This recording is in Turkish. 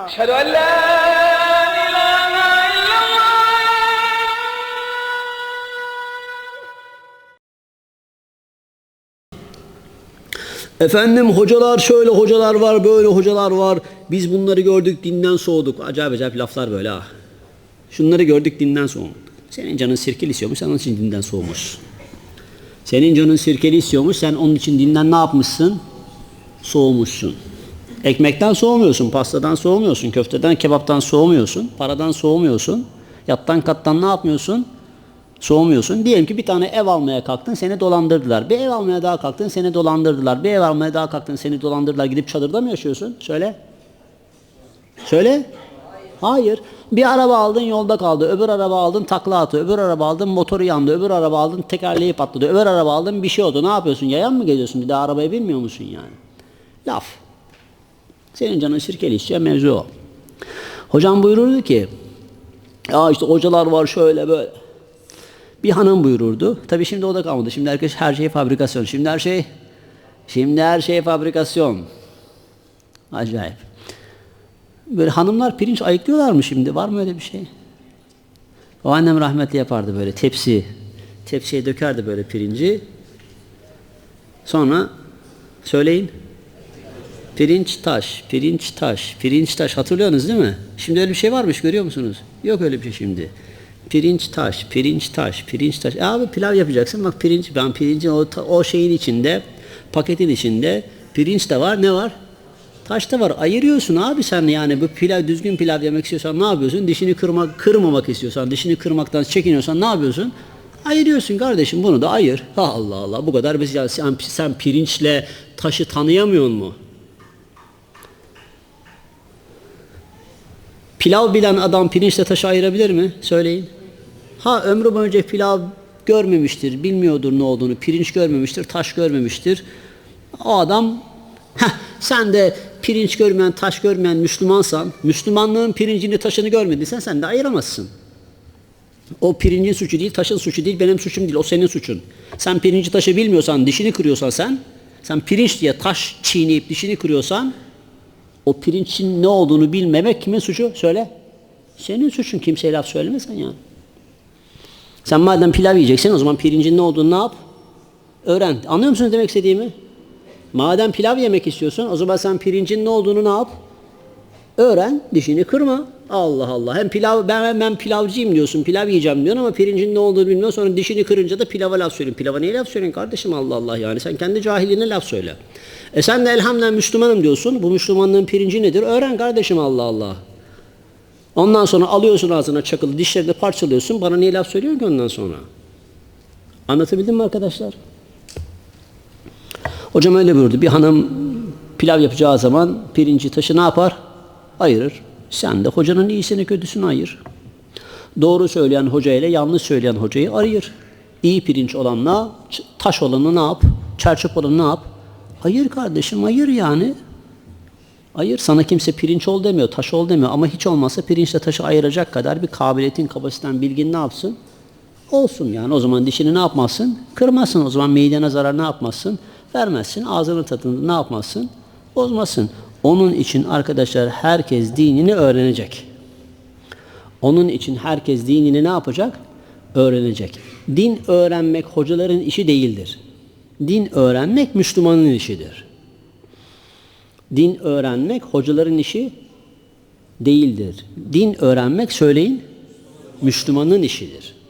أشهد أن لا إله إلا الله Efendim hocalar şöyle hocalar var, böyle hocalar var. Biz bunları gördük, dinden soğuduk. Acayip acayip laflar böyle ha. Şunları gördük, dinden soğuduk. Senin canın sirkeli istiyormuş, sen onun için dinden soğumuş. Senin canın sirkeli istiyormuş, sen onun için dinden ne yapmışsın? Soğumuşsun. Ekmekten soğumuyorsun, pastadan soğumuyorsun, köfteden, kebaptan soğumuyorsun, paradan soğumuyorsun. Yattan kattan ne yapmıyorsun? Soğumuyorsun. Diyelim ki bir tane ev almaya kalktın seni dolandırdılar. Bir ev almaya daha kalktın seni dolandırdılar. Bir ev almaya daha kalktın seni dolandırdılar. Gidip çadırda mı yaşıyorsun? Söyle. Söyle. Hayır. Bir araba aldın yolda kaldı. Öbür araba aldın takla attı. Öbür araba aldın motoru yandı. Öbür araba aldın tekerleği patladı. Öbür araba aldın bir şey oldu. Ne yapıyorsun? Yayan mı geziyorsun? Bir daha arabaya binmiyor musun yani? Laf. Senin canın sirkeli istiyor mevzu o. Hocam buyururdu ki ya işte hocalar var şöyle böyle. Bir hanım buyururdu. Tabii şimdi o da kalmadı. Şimdi herkes her şey fabrikasyon. Şimdi her şey şimdi her şey fabrikasyon. Acayip. Böyle hanımlar pirinç ayıklıyorlar mı şimdi? Var mı öyle bir şey? O annem rahmetli yapardı böyle tepsi. Tepsiye dökerdi böyle pirinci. Sonra söyleyin. Pirinç taş, pirinç taş, pirinç taş hatırlıyorsunuz değil mi? Şimdi öyle bir şey varmış görüyor musunuz? Yok öyle bir şey şimdi. Pirinç taş, pirinç taş, pirinç taş. E abi pilav yapacaksın bak pirinç, ben pirincin o, o şeyin içinde, paketin içinde pirinç de var ne var? Taş da var. Ayırıyorsun abi sen yani bu pilav düzgün pilav yemek istiyorsan ne yapıyorsun? Dişini kırmak, kırmamak istiyorsan, dişini kırmaktan çekiniyorsan ne yapıyorsun? Ayırıyorsun kardeşim bunu da ayır. Ha Allah Allah bu kadar biz sen, sen pirinçle taşı tanıyamıyor mu? Pilav bilen adam pirinçle taşı ayırabilir mi? Söyleyin. Ha ömrü boyunca pilav görmemiştir, bilmiyordur ne olduğunu, pirinç görmemiştir, taş görmemiştir. O adam, heh, sen de pirinç görmeyen, taş görmeyen Müslümansan, Müslümanlığın pirincini, taşını görmediysen sen de ayıramazsın. O pirincin suçu değil, taşın suçu değil, benim suçum değil, o senin suçun. Sen pirinci taşı bilmiyorsan, dişini kırıyorsan sen, sen pirinç diye taş çiğneyip dişini kırıyorsan, o pirinçin ne olduğunu bilmemek kimin suçu? Söyle. Senin suçun kimseye laf söylemesen yani. Sen madem pilav yiyeceksin o zaman pirincin ne olduğunu ne yap? Öğren. Anlıyor musunuz demek istediğimi? Madem pilav yemek istiyorsun o zaman sen pirincin ne olduğunu ne yap? Öğren, dişini kırma. Allah Allah. Hem pilav ben ben pilavcıyım diyorsun. Pilav yiyeceğim diyorsun ama pirincin ne olduğunu bilmiyorsun. Sonra dişini kırınca da pilava laf söylüyorsun. Pilava niye laf söylüyorsun kardeşim Allah Allah yani. Sen kendi cahilliğine laf söyle. E sen de elhamdülillah Müslümanım diyorsun. Bu Müslümanlığın pirinci nedir? Öğren kardeşim Allah Allah. Ondan sonra alıyorsun ağzına çakılı dişlerini parçalıyorsun. Bana niye laf söylüyorsun ki ondan sonra? Anlatabildim mi arkadaşlar? Hocam öyle buyurdu. Bir hanım pilav yapacağı zaman pirinci taşı ne yapar? Ayırır. Sen de hocanın iyisini kötüsünü ayır. Doğru söyleyen hoca ile yanlış söyleyen hocayı ayır. İyi pirinç olanla taş olanı ne yap? Çerçöp olanı ne yap? Ayır kardeşim ayır yani. Ayır sana kimse pirinç ol demiyor, taş ol demiyor ama hiç olmazsa pirinçle taşı ayıracak kadar bir kabiliyetin, kapasiten, bilgin ne yapsın? Olsun yani o zaman dişini ne yapmazsın? Kırmazsın o zaman midene zarar ne yapmazsın? Vermezsin. Ağzının tadını ne yapmazsın? Bozmazsın. Onun için arkadaşlar herkes dinini öğrenecek. Onun için herkes dinini ne yapacak? Öğrenecek. Din öğrenmek hocaların işi değildir. Din öğrenmek Müslümanın işidir. Din öğrenmek hocaların işi değildir. Din öğrenmek söyleyin Müslümanın işidir.